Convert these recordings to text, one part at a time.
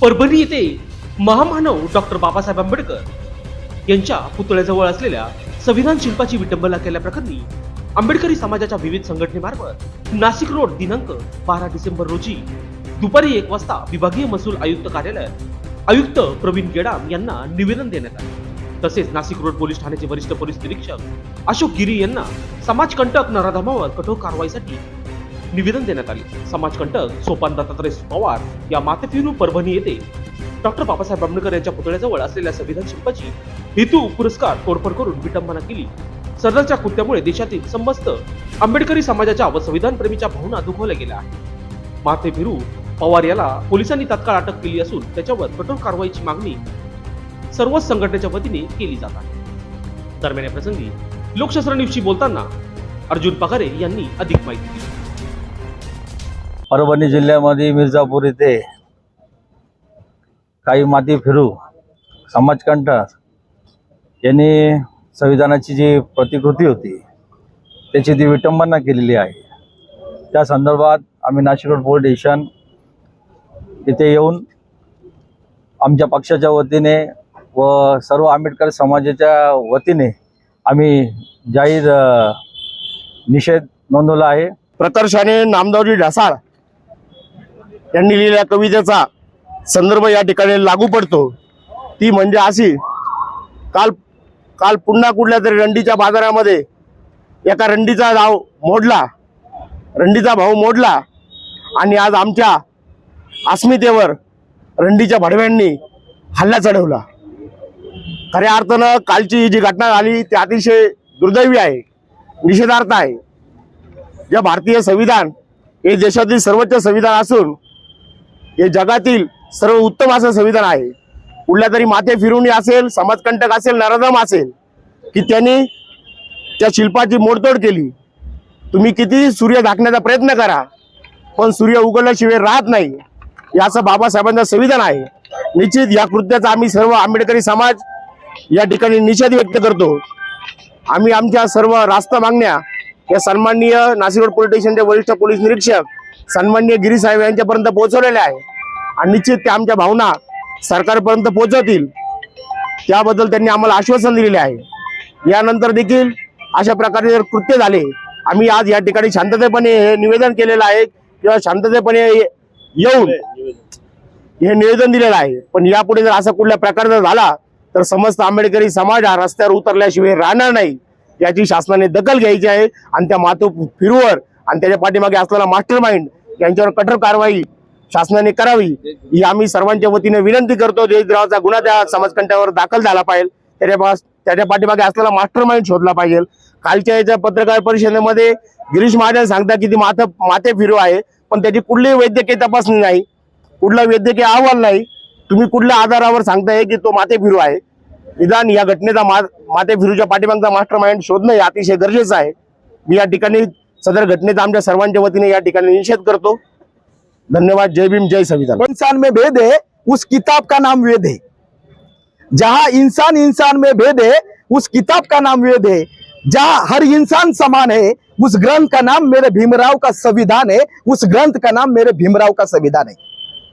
परभणी येथे महामानव डॉक्टर बाबासाहेब आंबेडकर यांच्या पुतळ्याजवळ असलेल्या संविधान शिल्पाची विटंबना केल्याप्रकरणी आंबेडकरी समाजाच्या विविध संघटनेमार्फत नाशिक रोड दिनांक बारा डिसेंबर रोजी दुपारी एक वाजता विभागीय महसूल आयुक्त कार्यालयात आयुक्त प्रवीण गेडाम यांना निवेदन देण्यात आले. तसेच नाशिक रोड पोलीस ठाण्याचे वरिष्ठ पोलीस निरीक्षक अशोक गिरी यांना समाजकंटक नराधमावर कठोर कारवाईसाठी निवेदन देण्यात आले. समाजकंटक सोपान दत्तात्रय पवार या मातेफिरू परभणी येथे डॉक्टर बाबासाहेब आंबेडकर यांच्या पुतळ्याजवळ असलेल्या संविधान शिल्पाची हेतू पुरस्कार तोडफोड करून विटंबना केली. सरदारच्या कृत्यामुळे देशातील समस्त आंबेडकरी समाजाच्या व संविधान प्रेमीच्या भावना दुखवल्या गेल्या आहेत. माथे फिरू पवार याला पोलिसांनी तात्काळ अटक केली असून त्याच्यावर कठोर कारवाईची मागणी सर्वच संघटनेच्या वतीने केली जात आहे. दरम्यान या प्रसंगी लोकशास्त्र न्यूजशी बोलताना अर्जुन पगारे यांनी अधिक माहिती दिली. परभणी जिल्ह्यामध्ये मिर्जापूर येथे काही माती फिरू समाजकंठ यांनी संविधानाची जी प्रतिकृती होती त्याची ती विटंबना केलेली आहे. त्या संदर्भात आम्ही नाशिक रोड पोलीस स्टेशन इथे येऊन आमच्या पक्षाच्या वतीने व सर्व आंबेडकर समाजाच्या वतीने आम्ही जाहीर निषेध नोंदवला आहे. प्रकर्षाने नामदावजी ढासाळ यांनी लिहिलेल्या कवितेचा संदर्भ या ठिकाणी लागू पडतो. ती म्हणजे अशी काल काल पुन्हा कुठल्या तरी रंडीच्या बाजारामध्ये एका रंडीचा भाव मोडला. रंडीचा भाव मोडला आणि आज आमच्या अस्मितेवर रंडीच्या भडव्यांनी हल्ला चढवला. खऱ्या अर्थानं कालची ही जी घटना झाली ती अतिशय दुर्दैवी आहे निषेधार्थ आहे. जे भारतीय संविधान हे देशातील सर्वोच्च संविधान असून हे जगातील सर्व उत्तम असं संविधान आहे. कुठल्या तरी माथे फिरवणी असेल समाजकंटक असेल नराधम असेल की त्यांनी त्या शिल्पाची मोडतोड केली. तुम्ही किती सूर्य झाकण्याचा प्रयत्न करा पण सूर्य उघडल्याशिवाय राहत नाही. याचं बाबासाहेबांचं संविधान आहे. निश्चित या कृत्याचा आम्ही सर्व आंबेडकरी समाज या ठिकाणी निषेध व्यक्त करतो. आम्ही आमच्या सर्व रास्ता मागण्या या सन्माननीय नाशिक रोड पोलीस स्टेशनचे वरिष्ठ पोलीस निरीक्षक सन्माननीय गिरीसाहेब यांच्यापर्यंत पोहोचवलेल्या आहे. आणि निश्चित त्या आमच्या भावना सरकारपर्यंत पोहोचवतील. त्याबद्दल त्यांनी आम्हाला आश्वासन दिलेले आहे. यानंतर देखील अशा प्रकारे जर कृत्य झाले आम्ही आज या ठिकाणी शांततेपणे हे निवेदन केलेलं आहे किंवा शांततेपणे येऊन हे निवेदन दिलेलं आहे. पण यापुढे जर असा कुठल्या प्रकारचा झाला तर समस्त आंबेडकरी समाज हा रस्त्यावर उतरल्याशिवाय राहणार नाही. याची शासनाने दखल घ्यायची आहे आणि त्या मातो फिरूवर आणि त्याच्या पाठीमागे असलेला मास्टर माइंड यांच्यावर कठोर कारवाई शासनाने करावी ही आम्ही सर्वांच्या वतीने विनंती करतो. देशद्रोहाचा गुन्हा त्या समाजकंठावर दाखल झाला पाहिजे. त्याच्या त्याच्या पाठीमागे असलेला मास्टर माइंड शोधला पाहिजे. कालच्या याच्या पत्रकार परिषदेमध्ये गिरीश महाजन सांगतात की ती माथ माथे फिरू आहे पण त्याची कुठलीही वैद्यकीय तपासणी नाही. कुठला वैद्यकीय अहवाल नाही. तुम्ही कुठल्या आधारावर सांगताय की तो माथे फिरू आहे? निदान या घटनेचा मा माथे फिरूच्या पाठीमागचा मास्टर माइंड शोधणं हे अतिशय गरजेचं आहे. मी या ठिकाणी सदर घटनेचा आमच्या सर्वांच्या वतीने या ठिकाणी निषेध करतो. धन्यवाद जय भीम जय संविधान. इंसान में भेद है उस किताब का नाम वेद है। जहां इंसान इंसान में भेद है उस किताब का नाम वेद है। जहां हर इंसान समान है उस ग्रंथ का नाम मेरे भीमराव का संविधान है। उस ग्रंथ का नाम मेरे भीमराव का संविधान है।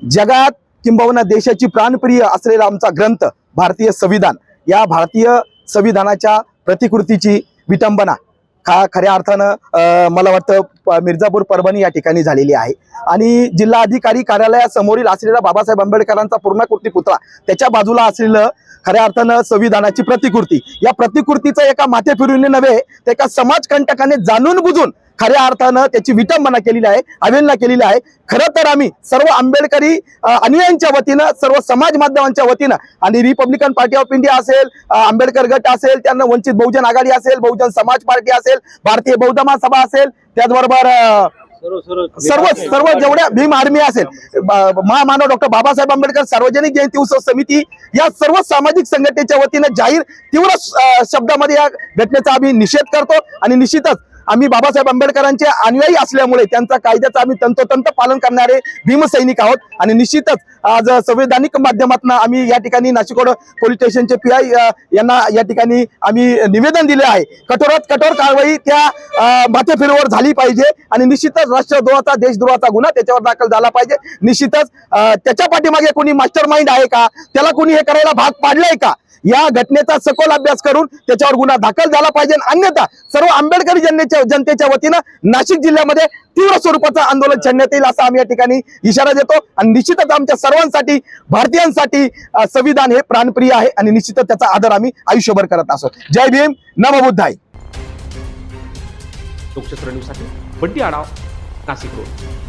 जगात किंबहुना देशाची प्राणप्रिय असलेला आमचा ग्रंथ भारतीय संविधान. या भारतीय संविधानाच्या प्रतिकृतीची विटंबना खा खऱ्या अर्थानं मला वाटतं मिर्जापूर मिर्झापूर परभणी या ठिकाणी झालेली आहे. आणि जिल्हाधिकारी कार्यालयासमोरील असलेला बाबासाहेब आंबेडकरांचा पूर्णकृती पुतळा त्याच्या बाजूला असलेलं खऱ्या अर्थानं संविधानाची प्रतिकृती. या प्रतिकृतीचं एका माथे फिरून नव्हे तर एका समाजकंटकाने जाणून बुजून खऱ्या अर्थानं त्याची विटंबना केलेली आहे अवेलना केलेली आहे. खरं तर आम्ही सर्व आंबेडकरी अनुयायांच्या वतीनं सर्व समाज माध्यमांच्या वतीनं आणि रिपब्लिकन पार्टी ऑफ इंडिया असेल आंबेडकर गट असेल त्यांना वंचित बहुजन आघाडी असेल बहुजन समाज पार्टी असेल भारतीय बौद्ध महासभा असेल त्याचबरोबर सर्व सर्व जेवढ्या भीम आर्मी असेल महामानव डॉक्टर बाबासाहेब आंबेडकर सार्वजनिक जयंती उत्सव समिती या सर्व सामाजिक संघटनेच्या वतीनं जाहीर तीव्र शब्दामध्ये या घटनेचा आम्ही निषेध करतो आणि निश्चितच आम्ही बाबासाहेब आंबेडकरांचे अनुयायी असल्यामुळे त्यांचा कायद्याचं आम्ही तंतोतंत पालन करणारे भीमसैनिक आहोत. आणि निश्चितच आज संवैधानिक माध्यमातून आम्ही या ठिकाणी नाशिकोड पोलीस स्टेशनचे पी आय यांना या ठिकाणी आम्ही निवेदन दिले आहे. कठोरात कठोर कारवाई त्या माथेफिरीवर झाली पाहिजे आणि निश्चितच राष्ट्रद्रोहाचा देशद्रोहाचा गुन्हा त्याच्यावर दाखल झाला पाहिजे. निश्चितच त्याच्या पाठीमागे कोणी मास्टर माइंड आहे का? त्याला कोणी हे करायला भाग पाडलंय का? या घटनेचा सखोल अभ्यास करून त्याच्यावर गुन्हा दाखल झाला पाहिजे. अन्यथा सर्व आंबेडकरी जनतेच्या जनतेच्या वतीनं नाशिक जिल्ह्यामध्ये तीव्र स्वरूपाचं आंदोलन छेडण्यात येईल असा आम्ही या ठिकाणी इशारा देतो. आणि निश्चितच आमच्या सर्वांसाठी भारतीयांसाठी संविधान हे प्राणप्रिय आहे आणि निश्चितच त्याचा आदर आम्ही आयुष्यभर करत असो जय भीम नमबुद्धाय लोकशास्त्र न्यूजसाठी बंटी आढाव नाशिक रोड.